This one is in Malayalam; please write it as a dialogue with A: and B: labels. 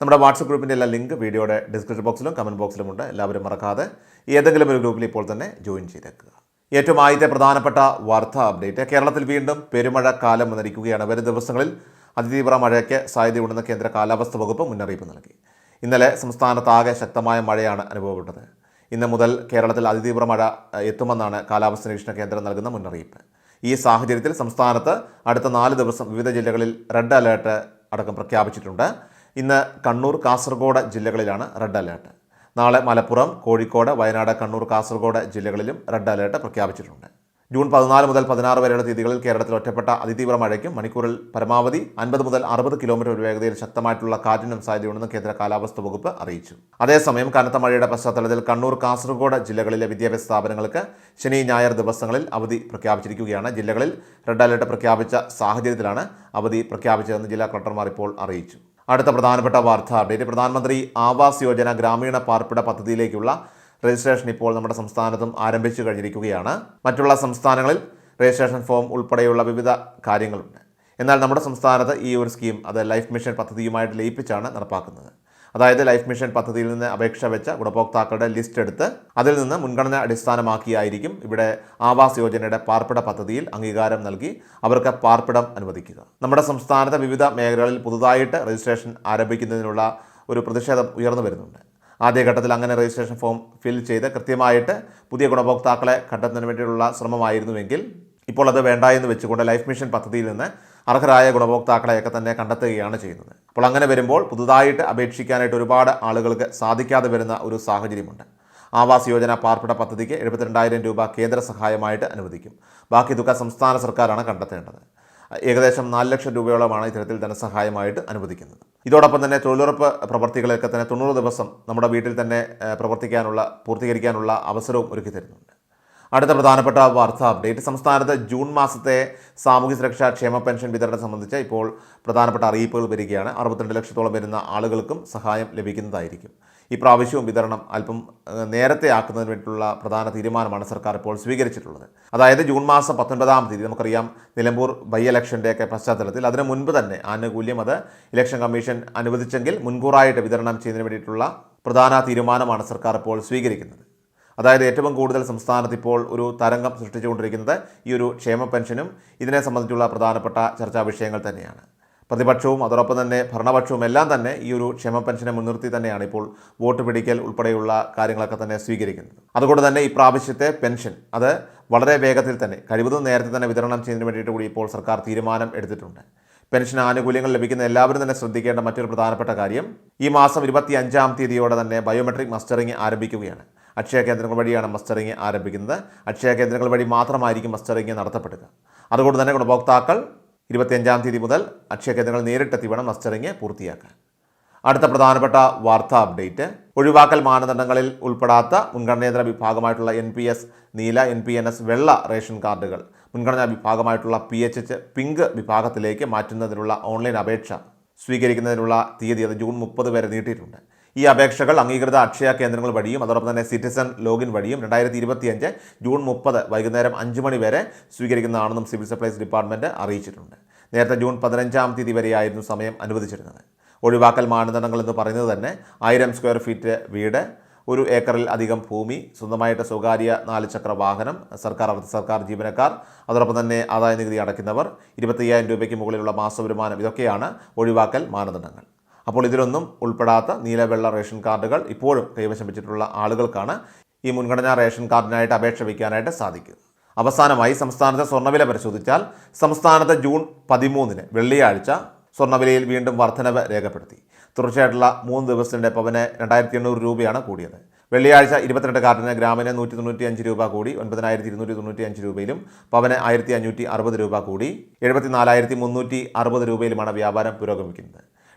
A: നമ്മുടെ വാട്സപ്പ് ഗ്രൂപ്പിൻ്റെ എല്ലാ ലിങ്ക് വീഡിയോയുടെ ഡിസ്ക്രിപ്ഷൻ ബോക്സിലും കമൻറ്റ് ബോക്സിലും ഉണ്ട് എല്ലാവരും മറക്കാതെ ഏതെങ്കിലും ഒരു ഗ്രൂപ്പിൽ ഇപ്പോൾ തന്നെ ജോയിൻ ചെയ്തേക്കുക ഏറ്റവും ആദ്യത്തെ പ്രധാനപ്പെട്ട വാർത്താ അപ്ഡേറ്റ് കേരളത്തിൽ വീണ്ടും പെരുമഴ കാലം വന്നിരിക്കുകയാണ് വരും ദിവസങ്ങളിൽ അതിതീവ്ര മഴയ്ക്ക് സാധ്യതയുണ്ടെന്ന് കേന്ദ്ര കാലാവസ്ഥ വകുപ്പ് മുന്നറിയിപ്പ് നൽകി ഇന്നലെ സംസ്ഥാനത്താകെ ശക്തമായ മഴയാണ് അനുഭവപ്പെട്ടത് ഇന്ന് മുതൽ കേരളത്തിൽ അതിതീവ്ര മഴ എത്തുമെന്നാണ് കാലാവസ്ഥ നിരീക്ഷണ കേന്ദ്രം നൽകുന്ന മുന്നറിയിപ്പ് ഈ സാഹചര്യത്തിൽ സംസ്ഥാനത്ത് അടുത്ത നാല് ദിവസം വിവിധ ജില്ലകളിൽ റെഡ് അലേർട്ട് അടക്കം പ്രഖ്യാപിച്ചിട്ടുണ്ട് ഇന്ന് കണ്ണൂർ കാസർഗോഡ് ജില്ലകളിലാണ് റെഡ് അലേർട്ട് നാളെ മലപ്പുറം കോഴിക്കോട് വയനാട് കണ്ണൂർ കാസർഗോഡ് ജില്ലകളിലും റെഡ് അലേർട്ട് പ്രഖ്യാപിച്ചിട്ടുണ്ട് ജൂൺ പതിനാല് മുതൽ പതിനാറ് വരെയുള്ള തീയതികളിൽ കേരളത്തിൽ ഒറ്റപ്പെട്ട അതിതീവ്ര മഴയ്ക്കും മണിക്കൂറിൽ പരമാവധി അൻപത് മുതൽ അറുപത് കിലോമീറ്റർ ഒരു വേഗതയിൽ ശക്തമായിട്ടുള്ള കാറ്റിനും സാധ്യതയുണ്ടെന്ന് കേന്ദ്ര കാലാവസ്ഥ വകുപ്പ് അറിയിച്ചു അതേസമയം കനത്ത മഴയുടെ പശ്ചാത്തലത്തിൽ കണ്ണൂർ കാസർഗോഡ് ജില്ലകളിലെ വിദ്യാഭ്യാസ സ്ഥാപനങ്ങൾക്ക് ശനി ഞായർ ദിവസങ്ങളിൽ അവധി പ്രഖ്യാപിച്ചിരിക്കുകയാണ് ജില്ലകളിൽ റെഡ് അലർട്ട് പ്രഖ്യാപിച്ച സാഹചര്യത്തിലാണ് അവധി പ്രഖ്യാപിച്ചതെന്ന് ജില്ലാ കളക്ടർമാർ ഇപ്പോൾ അറിയിച്ചു അടുത്ത പ്രധാനപ്പെട്ട വാർത്ത അപ്ഡേറ്റ് പ്രധാനമന്ത്രി ആവാസ് യോജന ഗ്രാമീണ പാർപ്പിട പദ്ധതിയിലേക്കുള്ള രജിസ്ട്രേഷൻ ഇപ്പോൾ നമ്മുടെ സംസ്ഥാനത്തും ആരംഭിച്ചു കഴിഞ്ഞിരിക്കുകയാണ് മറ്റുള്ള സംസ്ഥാനങ്ങളിൽ രജിസ്ട്രേഷൻ ഫോം ഉൾപ്പെടെയുള്ള വിവിധ കാര്യങ്ങളുണ്ട് എന്നാൽ നമ്മുടെ സംസ്ഥാനത്ത് ഈ ഒരു സ്കീം അത് ലൈഫ് മിഷൻ പദ്ധതിയുമായിട്ട് ലയിപ്പിച്ചാണ് നടപ്പാക്കുന്നത് അതായത് ലൈഫ് മിഷൻ പദ്ധതിയിൽ നിന്ന് അപേക്ഷ വെച്ച ഗുണഭോക്താക്കളുടെ ലിസ്റ്റ് എടുത്ത് അതിൽ നിന്ന് മുൻഗണന അടിസ്ഥാനമാക്കിയായിരിക്കും ഇവിടെ ആവാസ് യോജനയുടെ പാർപ്പിട പദ്ധതിയിൽ അംഗീകാരം നൽകി അവർക്ക് പാർപ്പിടം അനുവദിക്കുക നമ്മുടെ സംസ്ഥാനത്തെ വിവിധ മേഖലകളിൽ പുതുതായിട്ട് രജിസ്ട്രേഷൻ ആരംഭിക്കുന്നതിനുള്ള ഒരു പ്രതിഷേധം ഉയർന്നു വരുന്നുണ്ട് ആദ്യഘട്ടത്തിൽ അങ്ങനെ രജിസ്ട്രേഷൻ ഫോം ഫിൽ ചെയ്ത് കൃത്യമായിട്ട് പുതിയ ഗുണഭോക്താക്കളെ കണ്ടെത്തുന്നതിന് വേണ്ടിയിട്ടുള്ള ശ്രമമായിരുന്നുവെങ്കിൽ ഇപ്പോൾ അത് വേണ്ട എന്ന് വെച്ചുകൊണ്ട് ലൈഫ് മിഷൻ പദ്ധതിയിൽ നിന്ന് അർഹരായ ഗുണഭോക്താക്കളെയൊക്കെ തന്നെ കണ്ടെത്തുകയാണ് ചെയ്യുന്നത് അപ്പോൾ അങ്ങനെ വരുമ്പോൾ പുതുതായിട്ട് അപേക്ഷിക്കാനായിട്ട് ഒരുപാട് ആളുകൾക്ക് സാധിക്കാതെ വരുന്ന ഒരു സാഹചര്യമുണ്ട് ആവാസ് യോജന പാർപ്പിട പദ്ധതിക്ക് എഴുപത്തിരണ്ടായിരം രൂപ കേന്ദ്ര സഹായമായിട്ട് അനുവദിക്കും ബാക്കി തുക സംസ്ഥാന സർക്കാരാണ് കണ്ടെത്തേണ്ടത് ഏകദേശം നാല് ലക്ഷം രൂപയോളമാണ് ഇത്തരത്തിൽ ധനസഹായമായിട്ട് അനുവദിക്കുന്നത് ഇതോടൊപ്പം തന്നെ തൊഴിലുറപ്പ് പ്രവർത്തികളൊക്കെ തന്നെ തൊണ്ണൂറ് ദിവസം നമ്മുടെ വീട്ടിൽ തന്നെ പ്രവർത്തിക്കാനുള്ള പൂർത്തീകരിക്കാനുള്ള അവസരവും ഒരുക്കി തരുന്നുണ്ട് അടുത്ത പ്രധാനപ്പെട്ട വാർത്താ അപ്ഡേറ്റ് സംസ്ഥാനത്ത് ജൂൺ മാസത്തെ സാമൂഹ്യ സുരക്ഷാ ക്ഷേമ പെൻഷൻ വിതരണം സംബന്ധിച്ച് ഇപ്പോൾ പ്രധാനപ്പെട്ട അറിയിപ്പുകൾ വരികയാണ് അറുപത്തിരണ്ട് ലക്ഷത്തോളം വരുന്ന ആളുകൾക്കും സഹായം ലഭിക്കുന്നതായിരിക്കും ഈ പ്രാവശ്യവും വിതരണം അല്പം നേരത്തെ ആക്കുന്നതിന് വേണ്ടിയിട്ടുള്ള പ്രധാന തീരുമാനമാണ് സർക്കാർ ഇപ്പോൾ സ്വീകരിച്ചിട്ടുള്ളത് അതായത് ജൂൺ മാസം പത്തൊൻപതാം തീയതി നമുക്കറിയാം നിലമ്പൂർ ബൈ ഇലക്ഷൻ്റെയൊക്കെ പശ്ചാത്തലത്തിൽ അതിന് മുൻപ് തന്നെ ആനുകൂല്യം അത് ഇലക്ഷൻ കമ്മീഷൻ അനുവദിച്ചെങ്കിൽ മുൻകൂറായിട്ട് വിതരണം ചെയ്യുന്നതിന് വേണ്ടിയിട്ടുള്ള പ്രധാന തീരുമാനമാണ് സർക്കാർ ഇപ്പോൾ സ്വീകരിക്കുന്നത് അതായത് ഏറ്റവും കൂടുതൽ സംസ്ഥാനത്ത് ഇപ്പോൾ ഒരു തരംഗം സൃഷ്ടിച്ചുകൊണ്ടിരിക്കുന്നത് ഈ ഒരു ക്ഷേമ പെൻഷനും ഇതിനെ സംബന്ധിച്ചുള്ള പ്രധാനപ്പെട്ട ചർച്ചാ വിഷയങ്ങൾ തന്നെയാണ് പ്രതിപക്ഷവും അതോടൊപ്പം തന്നെ ഭരണപക്ഷവും എല്ലാം തന്നെ ഈ ഒരു ക്ഷേമ പെൻഷനെ മുൻനിർത്തി തന്നെയാണ് ഇപ്പോൾ വോട്ട് പിടിക്കൽ ഉൾപ്പെടെയുള്ള കാര്യങ്ങളൊക്കെ തന്നെ സ്വീകരിക്കുന്നത് അതുകൊണ്ട് തന്നെ ഈ പ്രാവശ്യത്തെ പെൻഷൻ അത് വളരെ വേഗത്തിൽ തന്നെ കഴിവതും നേരത്തെ തന്നെ വിതരണം ചെയ്യുന്നതിന് വേണ്ടിയിട്ട് കൂടി ഇപ്പോൾ സർക്കാർ തീരുമാനം എടുത്തിട്ടുണ്ട് പെൻഷൻ ആനുകൂല്യങ്ങൾ ലഭിക്കുന്ന എല്ലാവരും തന്നെ ശ്രദ്ധിക്കേണ്ട മറ്റൊരു പ്രധാനപ്പെട്ട കാര്യം ഈ മാസം ഇരുപത്തി അഞ്ചാം തീയതിയോടെ തന്നെ ബയോമെട്രിക് മസ്റ്ററിംഗ് ആരംഭിക്കുകയാണ് അക്ഷയ കേന്ദ്രങ്ങൾ വഴിയാണ് മസ്റ്ററിങ് ആരംഭിക്കുന്നത് അക്ഷയ കേന്ദ്രങ്ങൾ വഴി മാത്രമായിരിക്കും മസ്റ്ററിങ് നടത്തപ്പെടുക അതുകൊണ്ട് തന്നെ ഗുണഭോക്താക്കൾ ഇരുപത്തിയഞ്ചാം തീയതി മുതൽ അക്ഷയ കേന്ദ്രങ്ങൾ നേരിട്ടെത്തി വേണം മസ്റ്ററിങ് പൂർത്തിയാക്കാൻ അടുത്ത പ്രധാനപ്പെട്ട വാർത്താ അപ്ഡേറ്റ് ഒഴിവാക്കൽ മാനദണ്ഡങ്ങളിൽ ഉൾപ്പെടാത്ത മുൻഗണനേതര വിഭാഗമായിട്ടുള്ള എൻ പി എസ് നീല എൻ പി എൻ എസ് വെള്ള റേഷൻ കാർഡുകൾ മുൻഗണനാ വിഭാഗമായിട്ടുള്ള പി എച്ച് എച്ച് പിങ്ക് വിഭാഗത്തിലേക്ക് മാറ്റുന്നതിനുള്ള ഓൺലൈൻ അപേക്ഷ സ്വീകരിക്കുന്നതിനുള്ള തീയതി അത് ജൂൺ മുപ്പത് വരെ നീട്ടിയിട്ടുണ്ട് ഈ അപേക്ഷകൾ അംഗീകൃത അക്ഷയ കേന്ദ്രങ്ങൾ വഴിയും അതോടൊപ്പം തന്നെ സിറ്റിസൺ ലോഗിൻ വഴിയും രണ്ടായിരത്തി ഇരുപത്തിയഞ്ച് ജൂൺ മുപ്പത് വൈകുന്നേരം അഞ്ച് മണി വരെ സ്വീകരിക്കുന്നതാണെന്നും സിവിൽ സപ്ലൈസ് ഡിപ്പാർട്ട്മെൻറ്റ് അറിയിച്ചിട്ടുണ്ട് നേരത്തെ ജൂൺ പതിനഞ്ചാം തീയതി വരെയായിരുന്നു സമയം അനുവദിച്ചിരുന്നത് ഒഴിവാക്കൽ മാനദണ്ഡങ്ങൾ എന്ന് പറയുന്നത് തന്നെ ആയിരം സ്ക്വയർ ഫീറ്റ് വീട് ഒരു ഏക്കറിൽ അധികം ഭൂമി സ്വന്തമായിട്ട് സ്വകാര്യ നാല് ചക്ര വാഹനം സർക്കാർ അർദ്ധ സർക്കാർ ജീവനക്കാർ അതോടൊപ്പം തന്നെ ആദായ നികുതി അടയ്ക്കുന്നവർ ഇരുപത്തയ്യായിരം രൂപയ്ക്ക് മുകളിലുള്ള മാസവരുമാനം ഇതൊക്കെയാണ് ഒഴിവാക്കൽ മാനദണ്ഡങ്ങൾ അപ്പോൾ ഇതിലൊന്നും ഉൾപ്പെടാത്ത നീലവെള്ള റേഷൻ കാർഡുകൾ ഇപ്പോഴും കൈവശം വെച്ചിട്ടുള്ള ആളുകൾക്കാണ് ഈ മുൻഗണനാ റേഷൻ കാർഡിനായിട്ട് അപേക്ഷ വയ്ക്കാനായിട്ട് സാധിക്കുക അവസാനമായി സംസ്ഥാനത്തെ സ്വർണ്ണവില പരിശോധിച്ചാൽ സംസ്ഥാനത്ത് ജൂൺ പതിമൂന്നിന് വെള്ളിയാഴ്ച സ്വർണ്ണവിലയിൽ വീണ്ടും വർധനവ് രേഖപ്പെടുത്തി തുടർച്ചയായിട്ടുള്ള മൂന്ന് ദിവസത്തിൻ്റെ പവന് രണ്ടായിരത്തി എണ്ണൂറ് രൂപയാണ് കൂടിയത് വെള്ളിയാഴ്ച ഇരുപത്തിരണ്ട് കാർഡിന് ഗ്രാമിന് നൂറ്റി തൊണ്ണൂറ്റി അഞ്ച് രൂപ കൂടി ഒൻപതിനായിരത്തി ഇരുന്നൂറ്റി തൊണ്ണൂറ്റി അഞ്ച് രൂപയിലും പവന് ആയിരത്തി അഞ്ഞൂറ്റി അറുപത് രൂപ കൂടി എഴുപത്തി നാലായിരത്തി മുന്നൂറ്റി അറുപത് രൂപയിലുമാണ് വ്യാപാരം പുരോഗമിക്കുന്നത്